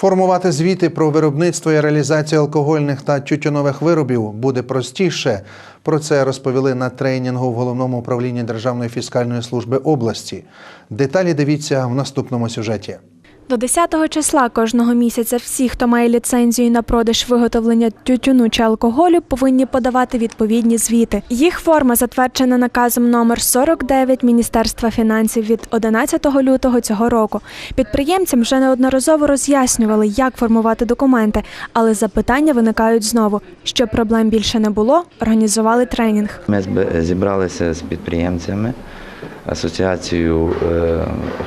Формувати звіти про виробництво і реалізацію алкогольних та тютюнових виробів буде простіше. Про це розповіли на тренінгу в головному управлінні Державної фіскальної служби області. Деталі дивіться в наступному сюжеті. До 10 числа кожного місяця всі, хто має ліцензію на продаж виготовлення тютюну чи алкоголю, повинні подавати відповідні звіти. Їх форма затверджена наказом номер 49 Міністерства фінансів від 11 лютого цього року. Підприємцям вже неодноразово роз'яснювали, як формувати документи, але запитання виникають знову. Щоб проблем більше не було, організували тренінг. Ми зібралися з підприємцями, асоціацією, е,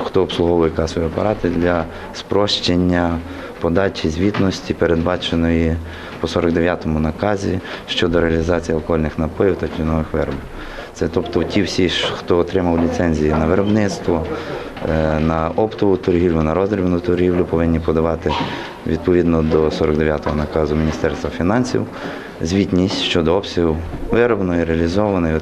хто обслуговує касові апарати для спрощення подачі звітності, передбаченої по 49-му наказі щодо реалізації алкогольних напоїв та тютюнових виробів. Це тобто ті всі, хто отримав ліцензії на виробництво, е, на оптову торгівлю, на роздрібну торгівлю, повинні подавати відповідно до 49-го наказу Міністерства фінансів звітність щодо обсягу виробленої, реалізованої,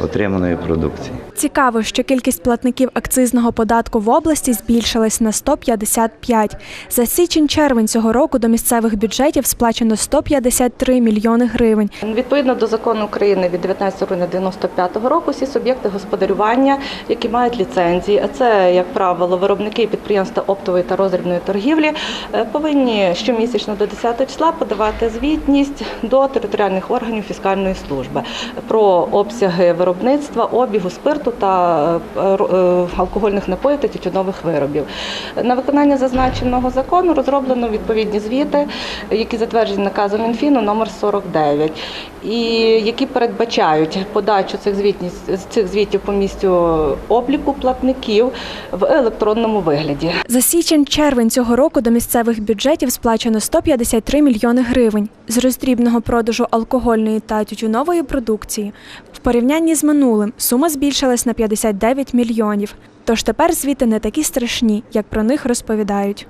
отриманої продукції. Цікаво, що кількість платників акцизного податку в області збільшилась на 155. За січень-червень цього року до місцевих бюджетів сплачено 153 мільйони гривень. Відповідно до закону України від 19 грудня 95 року, всі суб'єкти господарювання, які мають ліцензії, а це, як правило, виробники підприємства оптової та роздрібної торгівлі, е, повинні щомісячно до 10 числа подавати звітність до територіальних органів фіскальної служби про обсяги виробництва, обігу спирту та е, е, алкогольних напоїв та тютюнових виробів. На виконання зазначеного закону розроблено відповідні звіти, які затверджені наказом Мінфіну номер 49, і які передбачають подачу цих звітність цих звітів по місцю обліку платників в електронному вигляді. За січень-червень цього року до місцевих бюджетів сплачено 153 мільйони гривень з роздрібного продажу алкогольної та тютюнової продукції. В порівнянні з минулим сума збільшилась на 59 мільйонів. Тож тепер звіти не такі страшні, як про них розповідають.